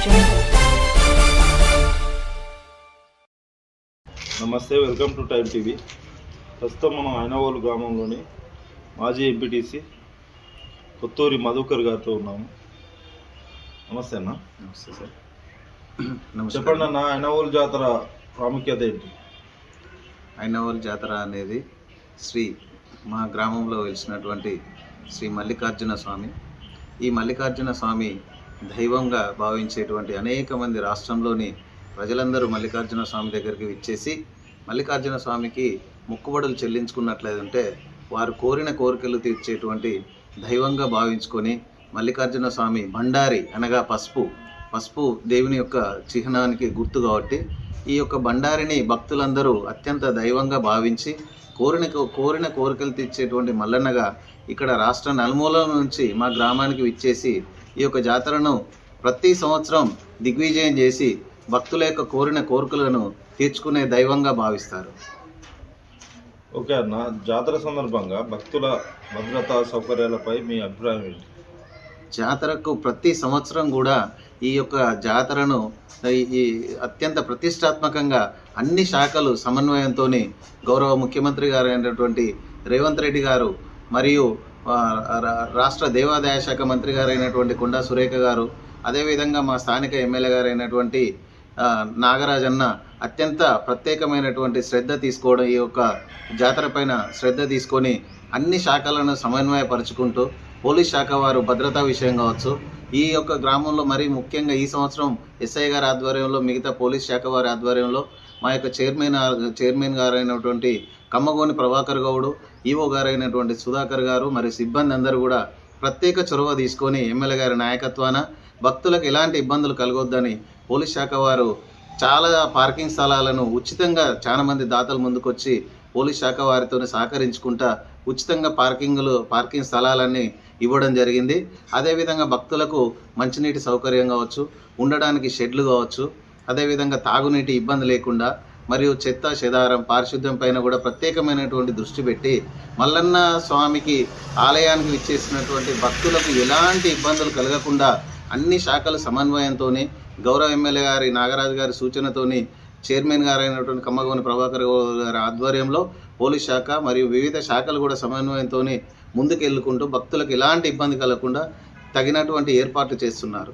నమస్తే welcome to time TV. ప్రస్తుతం మనం ఐనవోలు గ్రామంలోని మాజీ ఎంపీటీసీ కొత్తూరి మధుకర్ గారితో ఉన్నాము. నమస్తే అన్న. నమస్తే సార్. చెప్పండి అన్న ఐనవోలు జాతర ప్రాముఖ్యత ఏంటి? ఐనవల్ జాతర అనేది శ్రీ మా గ్రామంలో వెలిసినటువంటి శ్రీ మల్లికార్జున స్వామి. ఈ మల్లికార్జున స్వామి దైవంగా భావించేటువంటి అనేక మంది రాష్ట్రంలోని ప్రజలందరూ మల్లికార్జున స్వామి దగ్గరికి విచ్చేసి మల్లికార్జున స్వామికి మొక్కుబడులు చెల్లించుకున్నట్లయితే వారు కోరిన కోరికలు తీర్చేటువంటి దైవంగా భావించుకొని మల్లికార్జున స్వామి భండారి అనగా పసుపు పసుపు దేవుని యొక్క చిహ్నానికి గుర్తు కాబట్టి ఈ యొక్క బండారిని భక్తులందరూ అత్యంత దైవంగా భావించి కోరిన కోరిన కోరికలు తెచ్చేటువంటి మల్లన్నగా ఇక్కడ రాష్ట్ర నలుమూలల నుంచి మా గ్రామానికి విచ్చేసి ఈ యొక్క జాతరను ప్రతి సంవత్సరం దిగ్విజయం చేసి భక్తుల యొక్క కోరిన కోరికలను తీర్చుకునే దైవంగా భావిస్తారు. ఓకే అన్న. జాతర సందర్భంగా భక్తుల భద్రతా సౌకర్యాలపై మీ అభిప్రాయం ఏంటి? జాతరకు ప్రతి సంవత్సరం కూడా ఈ యొక్క జాతరను ఈ- అత్యంత ప్రతిష్టాత్మకంగా అన్ని శాఖలు సమన్వయంతో గౌరవ ముఖ్యమంత్రి గారు అయినటువంటి రేవంత్ రెడ్డి గారు మరియు రాష్ట్ర దేవాదాయ శాఖ మంత్రి గారైనటువంటి కొండా సురేఖ గారు అదేవిధంగా మా స్థానిక ఎమ్మెల్యే గారైనటువంటి నాగరాజన్న అత్యంత ప్రత్యేకమైనటువంటి శ్రద్ధ తీసుకోవడం ఈ యొక్క జాతర పైన శ్రద్ధ తీసుకొని అన్ని శాఖలను సమన్వయపరుచుకుంటూ పోలీస్ శాఖ వారు భద్రతా విషయం కావచ్చు. ఈ యొక్క గ్రామంలో మరీ ముఖ్యంగా ఈ సంవత్సరం ఎస్ఐ గారి ఆధ్వర్యంలో మిగతా పోలీస్ శాఖ వారి ఆధ్వర్యంలో మా యొక్క చైర్మన్ చైర్మన్ గారైనటువంటి కమ్మగోని ప్రభాకర్ గౌడు ఈవో గారైనటువంటి సుధాకర్ గారు మరియు సిబ్బంది అందరూ కూడా ప్రత్యేక చొరవ తీసుకొని ఎమ్మెల్యే గారి నాయకత్వాన భక్తులకు ఎలాంటి ఇబ్బందులు కలగొద్దని పోలీస్ శాఖ వారు చాలా పార్కింగ్ స్థలాలను ఉచితంగా చాలామంది దాతలు ముందుకొచ్చి పోలీస్ శాఖ వారితో సహకరించుకుంటా ఉచితంగా పార్కింగ్లు పార్కింగ్ స్థలాలన్నీ ఇవ్వడం జరిగింది. అదేవిధంగా భక్తులకు మంచినీటి సౌకర్యం కావచ్చు ఉండడానికి షెడ్లు కావచ్చు అదేవిధంగా తాగునీటి ఇబ్బంది లేకుండా మరియు చెత్త చెదారం పారిశుద్ధ్యం పైన కూడా ప్రత్యేకమైనటువంటి దృష్టి పెట్టి మల్లన్న స్వామికి ఆలయానికి విచ్చేసినటువంటి భక్తులకు ఎలాంటి ఇబ్బందులు కలగకుండా అన్ని శాఖల సమన్వయంతోనే గౌరవ ఎమ్మెల్యే గారి నాగరాజు గారి సూచనతోని చైర్మన్ గారు అయినటువంటి కమ్మగోని ప్రభాకర్ గారి ఆధ్వర్యంలో పోలీస్ శాఖ మరియు వివిధ శాఖలు కూడా సమన్వయంతో ముందుకెళ్ళుకుంటూ భక్తులకు ఎలాంటి ఇబ్బంది కలగకుండా తగినటువంటి ఏర్పాట్లు చేస్తున్నారు.